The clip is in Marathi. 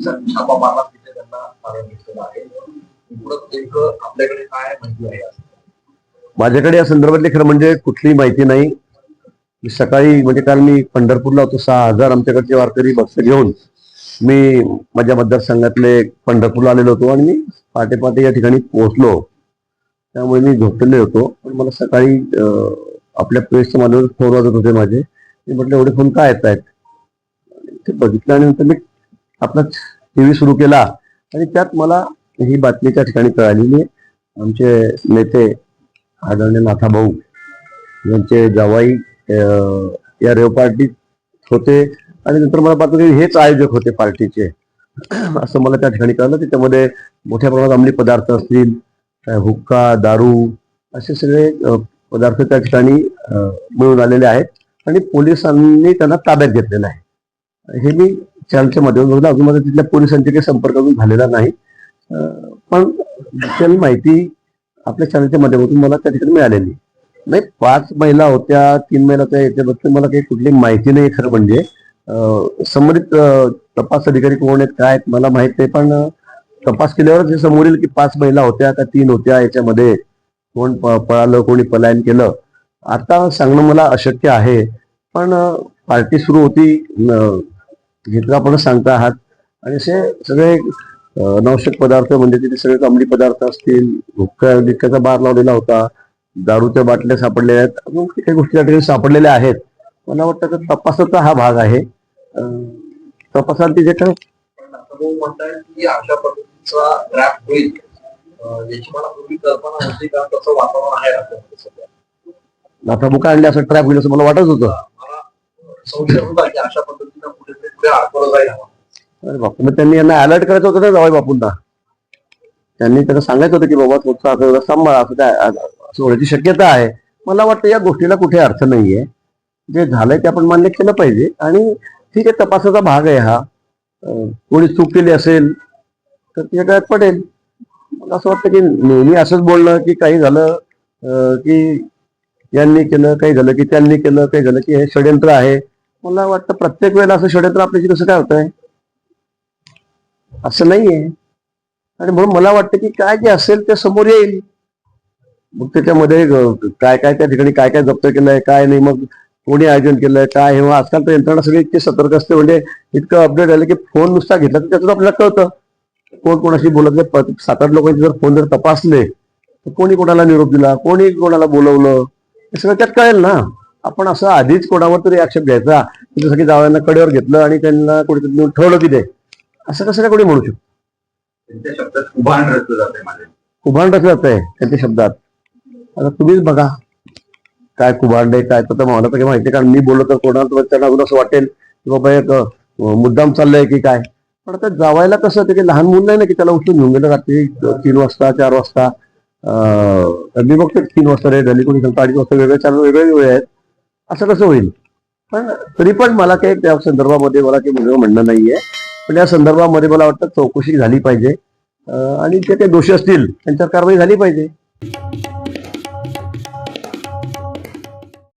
छापा मारला तिथे त्यांना ताब्यात घेतलेलं आहे. आपल्याकडे काय माहिती आहे? माझ्याकडे या संदर्भातली खरं म्हणजे कुठलीही माहिती नाही. मी सकाळी म्हणजे काल मी पंढरपूरला होतो सहा हजार आमच्याकडचे वारकरी भक्त घेऊन मी माझ्या मतदारसंघातले पंढरपूरला आलेलो होतो आणि मी पहाटे पहाटे या ठिकाणी पोहोचलो. त्यामुळे मी झोपलेले होतो. पण मला सकाळी आपल्या प्रेसचे माझ्यावर फोन वाजत होते माझे. मी म्हटलं एवढे फोन काय येत आहेत ते बघितल्यानंतर मी आपला टी व्ही सुरू केला. आणि त्यात मला ही बातमी त्या ठिकाणी कळालेली आमचे नेते आदरणीय नाथाभाऊ यांचे जावाई या रेव पार्टीत होते. आणि नंतर मला पाहतो हेच आयोजक होते पार्टीचे. असं मला त्या ठिकाणी कळलं त्याच्यामध्ये मोठ्या प्रमाणात अंमली पदार्थ असतील हुक्का दारू असे सगळे पदार्थ त्या ठिकाणी मिळून आलेले आहेत. आणि पोलिसांनी त्यांना ताब्यात घेतलेलं आहे. हे मी चॅनलच्या माध्यमातून अजून मला तिथल्या पोलिसांचे काही संपर्क अजून झालेला नाही. पण डिटेल माहिती आपल्या चॅनलच्या माध्यमातून मला त्या ठिकाणी मिळालेली. नाही पाच महिला होत्या तीन महिला होत्या याच्याबद्दल मला काही कुठली माहिती नाही खरं म्हणजे. संबंधित तपास अधिकारी कोण आहेत काय आहेत मला माहीत नाही. पण तपास केल्यावर जे समोर येईल की पाच महिला होत्या का तीन होत्या याच्यामध्ये कोण पळालं कोणी पलायन केलं आता सांगणं मला अशक्य आहे. पण पार्टी सुरू होती घेतला आपण सांगता आहात. आणि असे सगळे नवशक पदार्थ म्हणजे तिथे सगळे अंमली पदार्थ असतील हुक्का लिक्क्याचा बार लावलेला होता दारूच्या बाटल्या सापडलेल्या आहेत. अजून काही गोष्टी त्या ठिकाणी सापडलेल्या आहेत. मला वाटतं तपासाचा हा भाग आहे. अं, तपासात जे काय नाथाबुका आणले असं ट्रॅप होईल असं मला वाटत होतं. अशा पद्धतीनं कुठेतरी पुढे अरे बापू मग त्यांनी यांना अलर्ट करायचं होतं ना जावई बापूंना? त्यांनी त्यांना सांगायचं होतं की बाबा तुमचा असं सांभाळा असं काय असं होण्याची शक्यता आहे. मला वाटतं या गोष्टीला कुठे अर्थ नाहीये. जे झालंय ते आपण मान्य केलं पाहिजे. आणि ठीक आहे तपासाचा भाग आहे हा. कोणी चूक केली असेल तर तिच्या काय पडेल. मला असं वाटतं की नेहमी असंच बोलणं की काही झालं की यांनी केलं काही झालं की त्यांनी केलं काही झालं की हे षडयंत्र आहे. मला वाटतं प्रत्येक वेळेला असं षडयंत्र आपल्याशी कसं काय होत आहे असं नाहीये. आणि म्हणून मला वाटतं की काय जे असेल ते समोर येईल. मग त्याच्यामध्ये काय काय त्या ठिकाणी काय काय जप्त केलंय काय नाही मग कोणी आयोजन केलंय काय हे आजकाल तर यंत्रणा सगळी इतकी सतर्क असते म्हणजे इतकं अपडेट झालं की फोन नुसता घेतला तर त्याचं आपल्याला कळतं. कोण कोणाशी बोलत नाही सात आठ लोकांचे जर फोन जर तपासले तर कोणी कोणाला निरोप दिला कोणी कोणाला बोलवलं हे सगळं त्यात कळेल ना. आपण असं आधीच कोणावर तरी आक्षेप घ्यायचा की जसं की जावयांना कडेवर घेतलं आणि त्यांना कुठेतरी नेऊन ठेवलं की ते असं कसं काय कोणी म्हणू शकतो? उभाण रचलं जाते कुभांड जात आहे त्यांच्या शब्दात. आता तुम्हीच बघा काय कुभांड आहे काय तर मला तर माहिती कारण मी बोललो तर कोणाला त्यांना अजून असं वाटेल की बाबा एक मुद्दाम चाललंय की काय. पण आता जावायला कसं की लहान मुलं नाही ना की त्याला उठून घेऊन गेलं रात्री तीन वाजता चार वाजता. मी बघतो तीन वाजता रेट झाली कोणी सांगतो अडीच वाजता वेगळे चार वेगळे वेळ आहेत. असं कसं होईल? पण तरी पण मला काही त्या संदर्भामध्ये मला काही मुलगा म्हणणं नाहीये. पण या संदर्भामध्ये मला वाटतं चौकशी झाली पाहिजे. आणि जे काही दोषी असतील त्यांच्यावर कारवाई झाली पाहिजे.